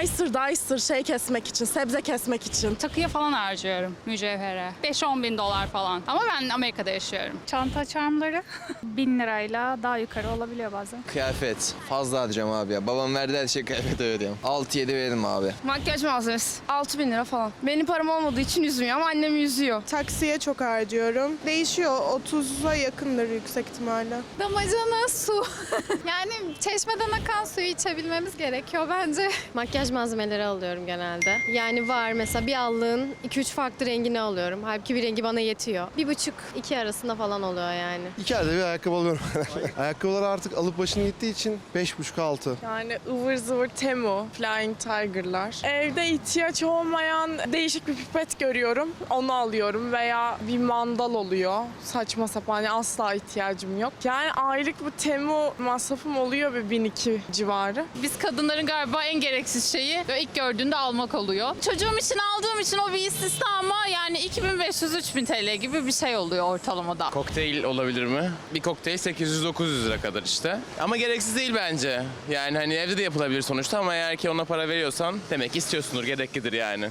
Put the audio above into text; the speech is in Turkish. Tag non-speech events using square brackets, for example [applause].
Dicer dicer şey kesmek için, sebze kesmek için. Takıya falan harcıyorum mücevhere. 5-10 bin dolar falan. Ama ben Amerika'da yaşıyorum. Çanta çarmları [laughs] 1000 lirayla daha yukarı olabiliyor bazen. Kıyafet. Fazla harcam abi ya. Babam verdi her şey kıyafet ödüyorum. 6-7 veririm abi. Makyaj malzemesi 6000 lira falan. Benim param olmadığı için yüzmüyor ama annem yüzüyor. Taksiye çok harcıyorum. Değişiyor. 30'a yakındır yüksek ihtimalle. Damacana su. [laughs] yani çeşmeden akan suyu içebilmemiz gerekiyor bence. Makyaj malzemeleri alıyorum genelde. Yani var mesela bir allığın 2-3 farklı rengini alıyorum. Halbuki bir rengi bana yetiyor. Bir buçuk iki arasında falan oluyor yani. İki ayda bir ayakkabı alıyorum. [laughs] Ayakkabılar artık alıp başını gittiği için 5,5-6. Yani ıvır zıvır Temu, Flying Tiger'lar. Evde ihtiyaç olmayan değişik bir pipet görüyorum. Onu alıyorum veya bir mandal oluyor. Saçma sapan yani asla ihtiyacım yok. Yani aylık bu Temu masrafım oluyor bir 1002 civarı. Biz kadınların galiba en gereksiz şeyi ilk gördüğünde almak oluyor. Çocuğum için aldığım için o bir istisna ama yani 2500-3000 TL gibi bir şey oluyor ortalamada. Kokteyl olabilir mi? Bir kokteyl 800-900 lira kadar işte. Ama gereksiz değil bence. Yani hani evde de yapılabilir sonuçta ama eğer ki ona para veriyorsan demek istiyorsundur, gereklidir yani.